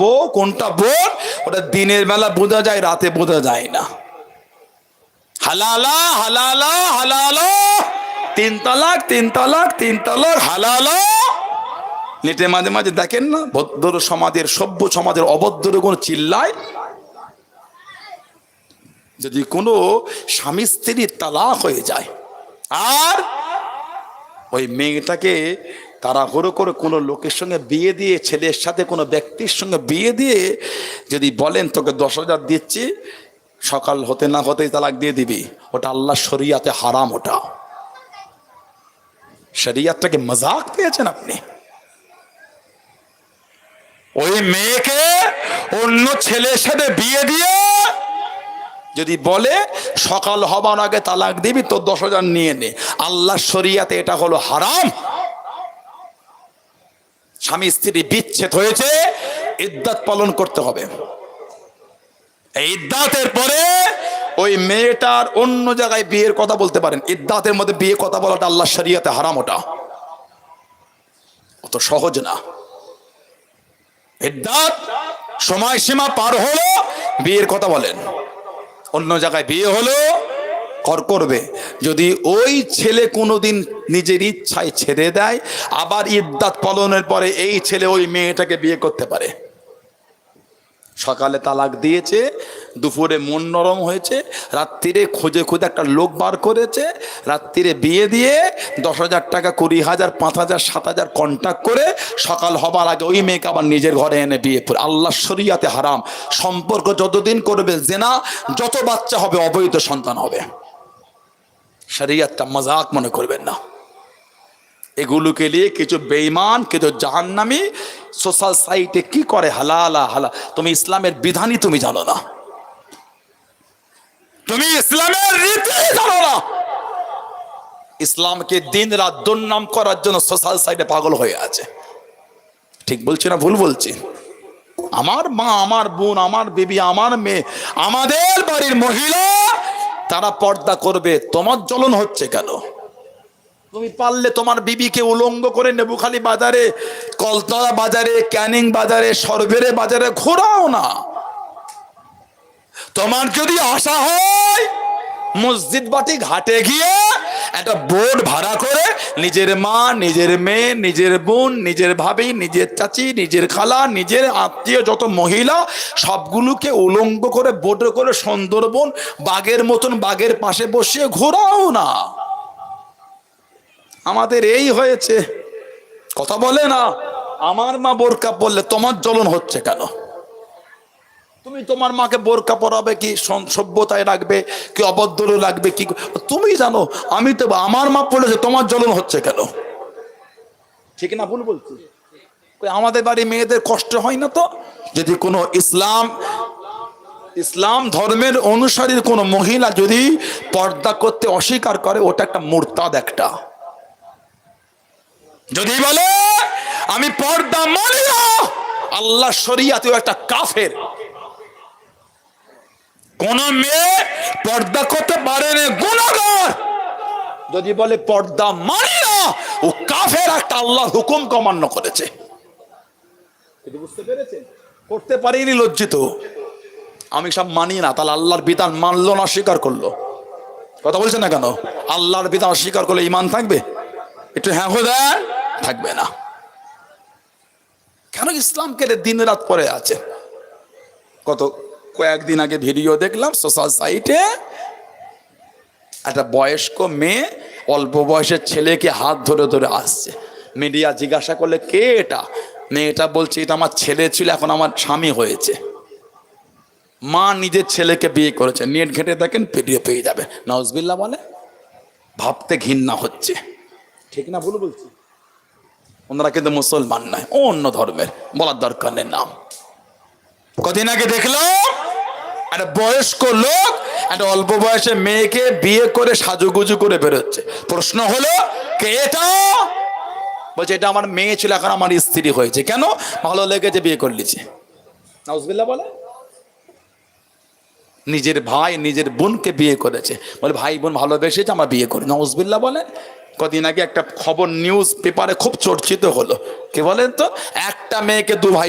বউ কোনটা বোন ওটা দিনের বেলা বোঝা যায়, রাতে বোঝা যায় না। হালালা হালালা হালালা, তিন তালাক তিন তালাক তিন তালাক, হালালা। নেটে মাঝে মাঝে দেখেন না, ভদ্র সমাজের, সভ্য সমাজের অভদ্র কোন চিল্লায়। যদি কোনো স্বামী স্ত্রীর তালাক হয়ে যায়, আর ওই মেয়েটাকে তারা হরো করে কোনো লোকের সঙ্গে বিয়ে দিয়ে, ছেলের সাথে কোনো ব্যক্তির সঙ্গে বিয়ে দিয়ে যদি বলেন, তোকে দশ হাজার দিচ্ছি, সকাল হতে না হতেই তালাক দিয়ে দিবি। ওটা আল্লাহ শরিয়াতে হারাম ওটা। শরিয়াতটাকে মজাক পেয়েছেন আপনি। ওই মেয়েকে অন্য ছেলের সাথে বিয়ে দিয়ে যদি বলে, সকাল হবার আগে তালাক দিবি তো দশ হাজার নিয়ে নে। আল্লাহ শরিয়াতে এটা হলো হারাম। স্বামী স্ত্রী বিচ্ছেদ হয়েছে ইদ্যাত পালন করতে হবে। এই ইদ্দাতের পরে ওই মেয়েটার অন্য জায়গায় বিয়ের কথা বলতে পারেন। ইদ্দাতের মধ্যে বিয়ে কথা বলাটা আল্লাহ শরিয়াতে হারাম ওটা। অত সহজ না। ইদ্দাত সময়সীমা পার হলো, বিয়ের কথা বলেন। অন্য জায়গায় বিয়ে হলো কর করবে। যদি ওই ছেলে কোনোদিন নিজের ইচ্ছায় ছেড়ে দেয়, আবার ইদ্দাত পালনের পরে এই ছেলে ওই মেয়েটাকে বিয়ে করতে পারে। সকালে তালাক দিয়েছে, দুপুরে মন নরম হয়েছে, রাত্রিরে খোঁজে খুঁজে একটা লোক বার করেছে, রাত্রিরে বিয়ে দিয়ে দশ হাজার টাকা, কুড়ি হাজার, পাঁচ হাজার, সাত হাজার কন্ট্যাক্ট করে সকাল হবার আগে ওই মেয়েকে আবার নিজের ঘরে এনে বিয়ে করে। আল্লাহ শরিয়াতে হারাম। সম্পর্ক যতদিন করবে, জেনা, যত বাচ্চা হবে, অবৈধ সন্তান হবে। শরিয়াতটা মজাক মনে করবেন না। এগুলোকে নিয়ে কিছু বেইমান কিছু জাহান্নামি সোশ্যাল সাইটে কি করে হালালা হালা তুমি ইসলামের বিধানই তুমি জানো না। তুমি ইসলামের রীতি জানো না। ইসলামকে দিন রাত দুর্নাম করার জন্য সোশ্যাল সাইটে পাগল হয়ে আছে। ঠিক বলছি না ভুল বলছি? আমার মা, আমার বোন, আমার বিবি, আমার মেয়ে, আমাদের বাড়ির মহিলা তারা পর্দা করবে, তোমার জ্বলন হচ্ছে কেন? তুমি পারলে তোমার বিবিকে উলঙ্গ করে নেবুখালি বাজারে, কলতলা বাজারে, ক্যানিং বাজারে সরবেরে বাজারে ঘোরাও না। তোমার যদি আশা হয়, মসজিদ বাটি ঘাটে গিয়ে একটা বোর্ড ভাড়া করে নিজের মা, নিজের মেয়ে, নিজের বোন, নিজের ভাবি, নিজের চাচি, নিজের খালা, নিজের আত্মীয়, যত মহিলা, সবগুলোকে উলঙ্গ করে, বোর্ডে করে সুন্দরবন বাঘের মতন বাঘের পাশে বসিয়ে ঘোরাও না। আমাদের এই হয়েছে। কথা বলে না, আমার মা বোরকা পরলে তোমার জ্বলন হচ্ছে কেন? তুমি তোমার মাকে বোরকা পরাবে কি সভ্যতায় রাখবে, কি অবদ্ধ লাগবে কি তুমি জানো, আমি তো আমার মা পড়েছে তোমার জ্বলন হচ্ছে কেন? ঠিক না ভুল বলছি? আমাদের বাড়ি মেয়েদের কষ্ট হয় না তো? যদি কোনো ইসলাম ইসলাম ধর্মের অনুসারীর কোনো মহিলা যদি পর্দা করতে অস্বীকার করে, ওটা একটা মোরতাদ একটা। যদি বলে, আমি পর্দা মানি না, আল্লাহ শরিয়াতেও একটা কাফের। কোন মেয়ে পর্দা করতে পারে না গুণাগার। যদি বলে পর্দা মানি না ও কাফের একটা আল্লাহ হুকুম কমান্য করেছে। বুঝতে পেরেছেন? করতে পারিনি লজ্জিত। আমি সব মানি না তাহলে আল্লাহর বিধান মানলো না স্বীকার করল। কথা বলছেন না কেন? আল্লাহর বিধান স্বীকার করলে ইমান থাকবে? একটু হ্যাঁ হয়ে থাকবে না। কেন ইসলামকে দিন রাত পরে আছে? কত কয়েকদিন আগে ভিডিও দেখলাম সোশ্যাল সাইটে একটা বয়স্ক মেয়ে, অল্প বয়সের ছেলেকে হাত ধরে ধরে আসছে। মিডিয়া জিজ্ঞাসা করলে, কে এটা? মেয়েটা বলছে, এটা আমার ছেলে ছিল, এখন আমার স্বামী হয়েছে। মা নিজের ছেলেকে বিয়ে করেছে। নেট ঘেটে দেখেন ভিডিও পেয়ে যাবে। নজবিল্লা বলে, ভাবতে ঘৃণা হচ্ছে। ঠিক না, ভুল বলছি? ওনারা কিন্তু মুসলমান নয়, অন্য ধর্মের, বলার দরকার নেই নাম। কদিন আগে দেখলাম, একটা বয়স্ক লোক একটা অল্প বয়সে মেয়েকে বিয়ে করে সাজুগুজু করে বেরোচ্ছে। প্রশ্ন হলো, কে এটা? বলছে, এটা আমার মেয়ে ছিল, এখন আমার স্ত্রী হয়েছে। কেন? ভালো লেগেছে, বিয়ে করলিছে নাউজবিল্লা বলে, নিজের ভাই, নিজের বোনকে বিয়ে করেছে। বলে, ভাই, বোন ভালোবেসেছে, আমার বিয়ে করে। নওয়াজবিল্লা বলে, কদিন আগে একটা খবর, নিউজ পেপারে খুব চর্চিত হলো। কে বলেন তো? একটা মেয়েকে দু ভাই